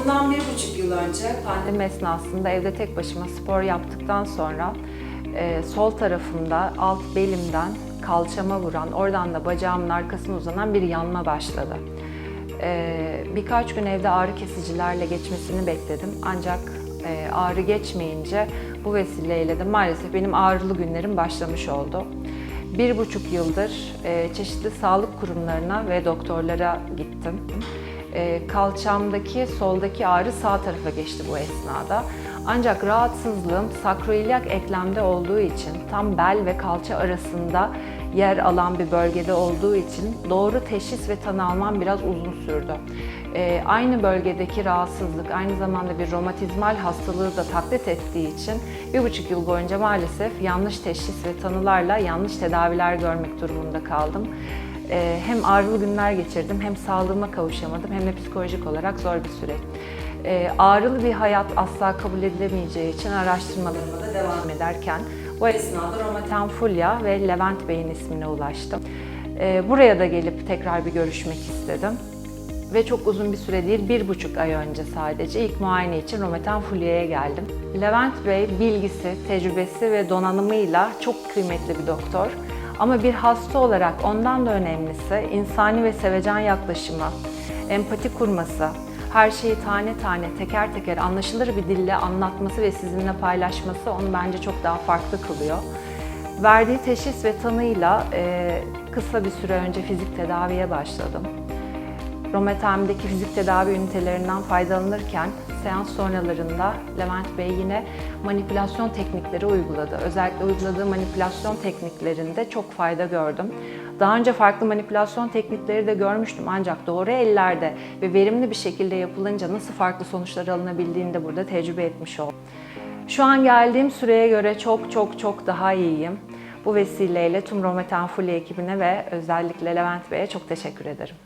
bundan bir buçuk yıl önce pandemi esnasında evde tek başıma spor yaptıktan sonra e, sol tarafımda alt belimden kalçama vuran, oradan da bacağımın arkasına uzanan bir yanma başladı. E, birkaç gün evde ağrı kesicilerle geçmesini bekledim ancak e, ağrı geçmeyince bu vesileyle de maalesef benim ağrılı günlerim başlamış oldu. Bir buçuk yıldır e, çeşitli sağlık kurumlarına ve doktorlara gittim. E, kalçamdaki soldaki ağrı sağ tarafa geçti bu esnada. Ancak rahatsızlığım sakroiliak eklemde olduğu için tam bel ve kalça arasında yer alan bir bölgede olduğu için doğru teşhis ve tanı almam biraz uzun sürdü. E, aynı bölgedeki rahatsızlık aynı zamanda bir romatizmal hastalığı da taklit ettiği için bir buçuk yıl boyunca maalesef yanlış teşhis ve tanılarla yanlış tedaviler görmek durumunda kaldım. Ee, hem ağrılı günler geçirdim hem sağlığıma kavuşamadım hem de psikolojik olarak zor bir süreç. Ee, ağrılı bir hayat asla kabul edilemeyeceği için araştırmalarıma da devam ederken bu esnada Romaten Fulya ve Levent Bey'in ismine ulaştım. Ee, buraya da gelip tekrar bir görüşmek istedim. Ve çok uzun bir süre değil, bir buçuk ay önce sadece ilk muayene için Romaten Fulya'ya geldim. Levent Bey bilgisi, tecrübesi ve donanımıyla çok kıymetli bir doktor. Ama bir hasta olarak ondan da önemlisi insani ve sevecen yaklaşımı, empati kurması, her şeyi tane tane, teker teker anlaşılır bir dille anlatması ve sizinle paylaşması onu bence çok daha farklı kılıyor. Verdiği teşhis ve tanıyla e, kısa bir süre önce fizik tedaviye başladım. Rometem'deki fizik tedavi ünitelerinden faydalanırken seans sonralarında Levent Bey yine manipülasyon teknikleri uyguladı. Özellikle uyguladığı manipülasyon tekniklerinde çok fayda gördüm. Daha önce farklı manipülasyon teknikleri de görmüştüm ancak doğru ellerde ve verimli bir şekilde yapılınca nasıl farklı sonuçlar alınabildiğini de burada tecrübe etmiş oldum. Şu an geldiğim süreye göre çok çok çok daha iyiyim. Bu vesileyle tüm Rometen Fulya ekibine ve özellikle Levent Bey'e çok teşekkür ederim.